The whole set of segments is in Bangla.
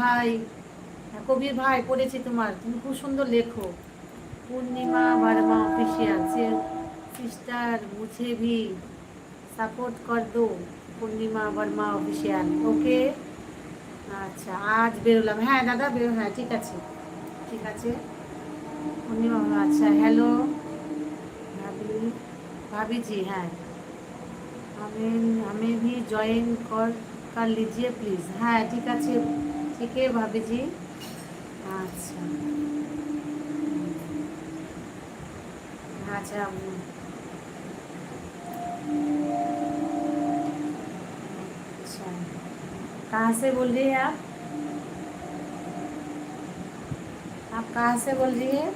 ভাই হ্যাঁ, কবির ভাই, পড়েছি তোমার। তুমি খুব সুন্দর লেখো। পূর্ণিমা বার্মা অফিসিয়াল সিস্টার বুঝে ভি সাপোর্ট কর দো পূর্ণিমা বার্মা অফিসিয়াল ওকে? আচ্ছা আজ বেরোলাম। হ্যাঁ দাদা, বেরো হ্যাঁ ঠিক আছে। ঠিক আছে। পূর্ণিমা আচ্ছা হ্যালো ভাবি, ভাবিজি হ্যাঁ। আমি আমি ভি জয়েন কর, কার লিজিয়ে প্লিজ হ্যাঁ ঠিক আছে। ঠিক है भाभी जी আচ্ছা अच्छा अच्छा कहाँ से बोल रही है आप आप कहाँ से बोल रही है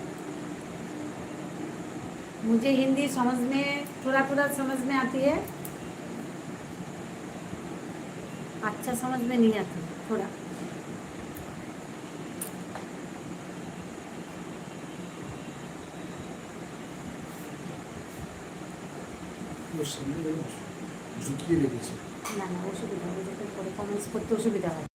मुझे हिंदी समझ में थोड़ा थोड़ा समझ में आती है अच्छा समझ में नहीं आती थोड़ा ওর সামনে ঝুঁকিয়ে রেখেছে। না না অসুবিধা হবে। যাতে পরে কমেন্টস করতে অসুবিধা হয়।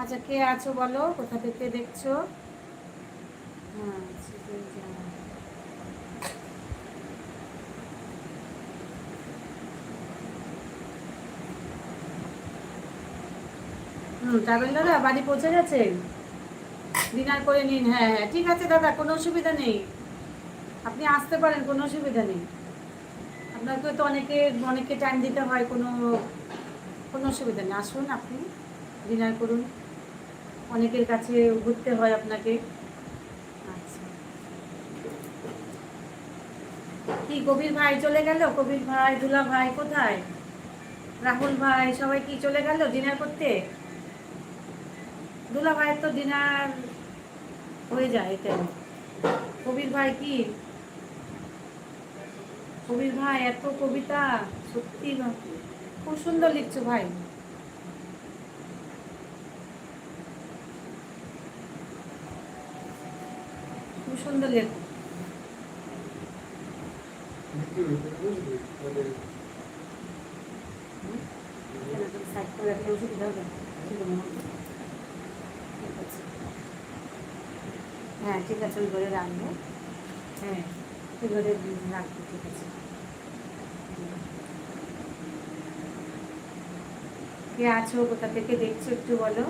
আচ্ছা কে আছো বলো? কোথা থেকে দেখছ? হ্যাঁ হুম ট্রাভেল দাদা, বাড়ি পৌঁছে গেছেন? ডিনার করে নিন হ্যাঁ হ্যাঁ ঠিক আছে দাদা, কোনো অসুবিধা নেই। আপনি আসতে পারেন, কোনো অসুবিধা নেই। আপনাকে তো অনেকে অনেকে টাইম দিতে হয়, কোনো কোনো অসুবিধা নেই। আসুন আপনি ডিনার করুন। অনেকের কাছে ঘুরতে হয় আপনাকে। আচ্ছা। কি, কবির ভাই চলে গেল? কবির ভাই, দুলা ভাই কোথায়? রাহুল ভাই, সবাই কি চলে গেল ডিনার করতে? দুলা ভাইয়ের তো ডিনার হয়ে যায় এতে কবির ভাই কি? কবির ভাই, এত কবিতা, সত্যি খুব সুন্দর লিখছো ভাই। খুব সুন্দর লেখো। হ্যাঁ ঠিক আছে ওই ঘরে রাখব। হ্যাঁ। ঘরে রাখব ঠিক আছে। কে আছো কোথা থেকে দেখছ একটু বলো।